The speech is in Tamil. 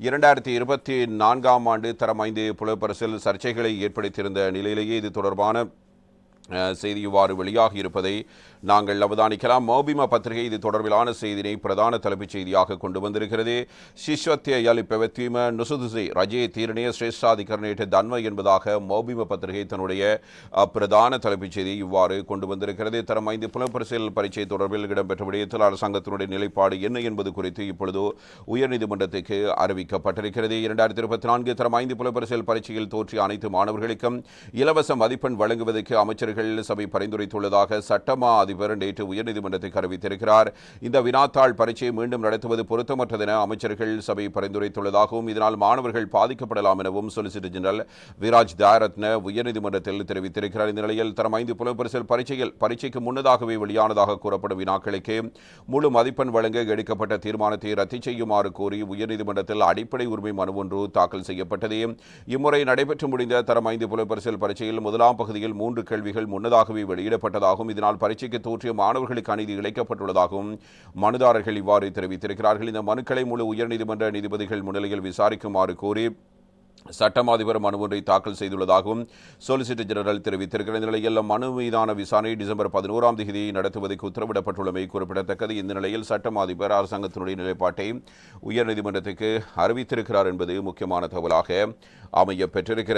இரண்டாயிரத்தி இருபத்தி நான்காம் ஆண்டு தரம் ஐந்து புலப்பரசில் சர்ச்சைகளை ஏற்படுத்தியிருந்த நிலையிலேயே இது தொடர்பான செய்தி இவ்வாறு வெளியாகி இருப்பதை நாங்கள் அவதானிக்கலாம். மோபிம பத்திரிகை இது தொடர்பிலான செய்தினை பிரதான தலைப்புச் செய்தியாக கொண்டு வந்திருக்கிறது. சிஸ்வத்திய யலி பெவத்வீம நுசுதுசி ரஜே தீரணிய சிரேஷ்டாதிகரணேட்ட தன்மை என்பதாக மோபிம பத்திரிகை தன்னுடைய பிரதான தலைப்புச் செய்தியை இவ்வாறு கொண்டு வந்திருக்கிறது. தரம் ஐந்து புலப்பரிசில் பரீட்சை தொடர்பில் இடம்பெற்ற விடயத்தில் அரசாங்கத்தினுடைய நிலைப்பாடு என்ன என்பது குறித்து இப்பொழுது உயர்நீதிமன்றத்துக்கு அறிவிக்கப்பட்டிருக்கிறது. இரண்டாயிரத்தி இருபத்தி நான்கு தரம் ஐந்து புலப்பரிசில் பரீட்சையில் தோற்றிய அனைத்து மாணவர்களுக்கும் இலவச மதிப்பெண் வழங்குவதற்கு அமைச்சர்கள் சபை பரிந்துரைத்துள்ளதாக சட்டமா அதிபர் நேற்று உயர்நீதிமன்றத்துக்கு அறிவித்திருக்கிறார் இந்த வினாத்தாள் பரீட்சையை மீண்டும் நடத்துவது பொருத்தமற்றதென அமைச்சர்கள் சபை பரிந்துரைத்துள்ளதாகவும் இதனால் மாணவர்கள் பாதிக்கப்படலாம் எனவும் சொலிசிட்டர் ஜெனரல் விராஜ் தயாரத்ன உயர்நீதிமன்றத்தில் தெரிவித்திருக்கிறார். இந்த நிலையில் தரம் ஐந்து புலப்பரிசல் பரீட்சையில் பரீட்சைக்கு முன்னதாகவே வெளியானதாக கூறப்படும் வினாக்களுக்கு முழு மதிப்பெண் வழங்க எடுக்கப்பட்ட தீர்மானத்தை ரத்து செய்யுமாறு கோரி உயர்நீதிமன்றத்தில் அடிப்படை உரிமை மனு ஒன்று தாக்கல் செய்யப்பட்டது. இம்முறை நடைபெற்று முடிந்த தரம் ஐந்து புலப்பரிசல் பரீட்சையில் முதலாம் பகுதியில் மூன்று கேள்விகள் முன்னதாகவே வெளியிடப்பட்டதாகவும் இதனால் பரீட்சைக்கு தோற்றிய மாணவர்களுக்கு அநீதி இழைக்கப்பட்டுள்ளதாகவும் மனுதாரர்கள் இவ்வாறு தெரிவித்திருக்கிறார்கள். இந்த மனுக்களை முழு உயர்நீதிமன்ற நீதிபதிகள் முன்னிலையில் விசாரிக்குமாறு கோரி சட்டம் அதிபர் மனு ஒன்றை தாக்கல் செய்துள்ளதாகவும் சொலிசிட்டர் ஜெனரல் தெரிவித்திருக்கிற நிலையில் மனு மீதான விசாரணை டிசம்பர் பதினோராம் தேதி நடத்துவதற்கு உத்தரவிடப்பட்டுள்ளமை குறிப்பிடத்தக்கது. இந்த நிலையில் சட்டம் அதிபர் அரசாங்கத்தினுடைய நிலைப்பாட்டை உயர்நீதிமன்றத்துக்கு அறிவித்திருக்கிறார் என்பது முக்கியமான தகவலாக அமைய பெற்றிருக்கிறது.